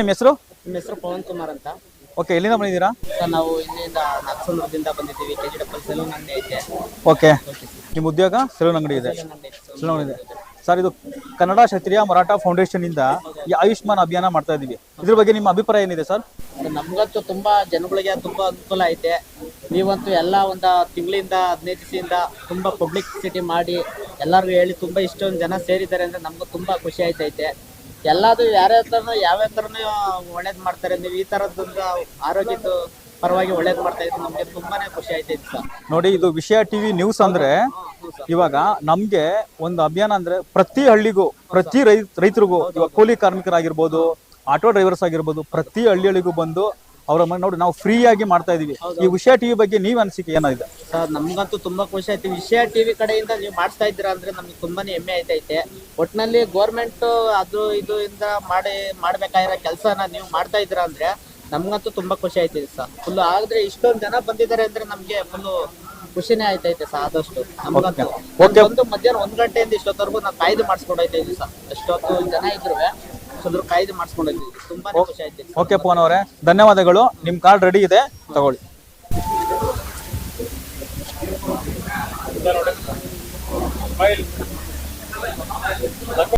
ನಿಮ್ಮ ಹೆಸರು? ನಿಮ್ಮ ಹೆಸರು ಪವನ್ ಕುಮಾರ್ ಅಂತ. ಓಕೆ ಎಲ್ಲಿಂದ ಬಂದಿದ್ದೀರಾ? ಸರ್ ನಾವು ಇಲ್ಲಿಂದ ನಕ್ಸಲೂರದಿಂದ ಬಂದಿದ್ದೀವಿ ಕೆ ಜಿ ಡಬ್ಬಲ್ ಸೆಲೂನ್ ಅಂಗಡಿ ಐತೆ. ಓಕೆ ನಿಮ್ಮ ಉದ್ಯೋಗ ಸೆಲೂನ್ ಅಂಗಡಿ ಇದೆ. ಸೆಲೂನ್ ಅಂಗಡಿ ಐತೆ. ಸೆಲೂನ್ ಅಂಗಡಿ ಇದೆ. ಸರ್ ಇದು. ಕನ್ನಡ ಕ್ಷತ್ರಿಯ ಮರಾಠ ಫೌಂಡೇಶನ್ ಇಂದ ಈ ಆಯುಷ್ಮಾನ್ ಅಭಿಯಾನ ಮಾಡ್ತಾ ಇದೀವಿ. ಇದ್ರ ಬಗ್ಗೆ ನಿಮ್ಮ ಅಭಿಪ್ರಾಯ ಏನಿದೆ ಸರ್ ನಮ್ಗಂತೂ ತುಂಬಾ ಜನಗಳಿಗೆ ತುಂಬಾ ಅನುಕೂಲ ಐತೆ. ನೀವಂತೂ ಎಲ್ಲ ಒಂದು ತಿಂಗಳಿಂದ ಹದಿನೈದು ದಿವಸದಿಂದ ತುಂಬಾ ಪಬ್ಲಿಸಿಟಿ ಮಾಡಿ ಎಲ್ಲರಿಗೂ ಹೇಳಿ ತುಂಬಾ ಇಷ್ಟೊಂದು ಜನ ಸೇರಿದ್ದಾರೆ ಅಂದ್ರೆ ನಮ್ಗೆ ತುಂಬಾ ಖುಷಿ ಆಯ್ತೈತೆ. ಎಲ್ಲಾದ್ರು ಯಾರ್ಯಾವ ಯಾವ ಯಾವ್ಯಾವ ಒಳ್ಳೇದ್ ಮಾಡ್ತಾರೆ. ನೀವು ಈ ತರದ್ದು ಆರೋಗ್ಯದ ಪರವಾಗಿ ಒಳ್ಳೇದ್ ಮಾಡ್ತಾ ಇದ್ರೆ ನಮಗೆ ತುಂಬಾನೇ ಖುಷಿ ಆಯ್ತೈತೆ ಸರ್ ನೋಡಿ ಇದು ವಿಷಯ ಟಿವಿ ನ್ಯೂಸ್ ಅಂದ್ರೆ ಇವಾಗ ನಮ್ಗೆ ಒಂದು ಅಭಿಯಾನ ಅಂದ್ರೆ ಪ್ರತಿ ಹಳ್ಳಿಗೂ ಪ್ರತಿ ರೈತ ರೈತರಿಗೂ ಇವಾಗ ಕೂಲಿ ಕಾರ್ಮಿಕರಾಗಿರ್ಬೋದು ಆಟೋ ಡ್ರೈವರ್ಸ್ ಆಗಿರ್ಬೋದು ಪ್ರತಿ ಹಳ್ಳಿಗಳಿಗೂ ಹಳ್ಳಿಗೂ ಬಂದು ಅವರ ನೋಡಿ ನಾವು ಫ್ರೀ ಆಗಿ ಮಾಡ್ತಾ ಇದೀವಿ. ಈ ವಿಷಯ ಟಿವಿ ಬಗ್ಗೆ ನೀವ್ ಅನಿಸಿಕೆ ಏನಾಗಿದೆ? ಸರ್ ನಮ್ಗಂತೂ ತುಂಬಾ ಖುಷಿ ಆಯ್ತು. ವಿಷಯ ಟಿವಿ ಕಡೆಯಿಂದ ನೀವು ಮಾಡ್ತಾ ಇದ್ದೀರಾ ಅಂದ್ರೆ ನಮ್ಗೆ ತುಂಬಾನೇ ಹೆಮ್ಮೆ ಆಯ್ತೈತೆ. ಒಟ್ನಲ್ಲಿ ಗೋರ್ಮೆಂಟ್ ಅದು ಇದು ಇಂದ ಮಾಡಿ ಮಾಡ್ಬೇಕಾಗಿರೋ ಕೆಲಸನ ನೀವು ಮಾಡ್ತಾ ಇದ್ದೀರಾ ಅಂದ್ರೆ ನಮ್ಗಂತೂ ತುಂಬಾ ಖುಷಿ ಆಯ್ತಿದೆ ಸರ್. ಫುಲ್ ಆದ್ರೆ ಇಷ್ಟೊಂದು ಜನ ಬಂದಿದ್ದಾರೆ ಅಂದ್ರೆ ನಮ್ಗೆ ಫುಲ್ ಖುಷಿನೇ ಆಯ್ತೈತೆ ಸರ್ ಆದಷ್ಟು. ನಮ್ಗಂತೂ. ಒಂದು ಮಧ್ಯಾಹ್ನ ಒಂದ್ ಗಂಟೆಯಿಂದ ಇಷ್ಟೊತ್ತವರೆಗೂ ನಾವು ಕಾಯ್ದು ಮಾಡಿಸ್ಕೊಂಡೈತೆ ಸರ್. ಎಷ್ಟೊತ್ತು ಜನ ಇದ್ರು ಅದ್ರ ಕಾಯ್ದೆ ಮಾಡಿಸ್ಕೊಂಡು ತುಂಬಾ ಖುಷಿ ಆಯ್ತೈತೆ ಓಕೆ ಪೋನ್ ಅವರೇ. ಧನ್ಯವಾದಗಳು. ನಿಮ್ ಕಾರ್ಡ್ ರೆಡಿ ಇದೆ. ತಗೊಳ್ಳಿ.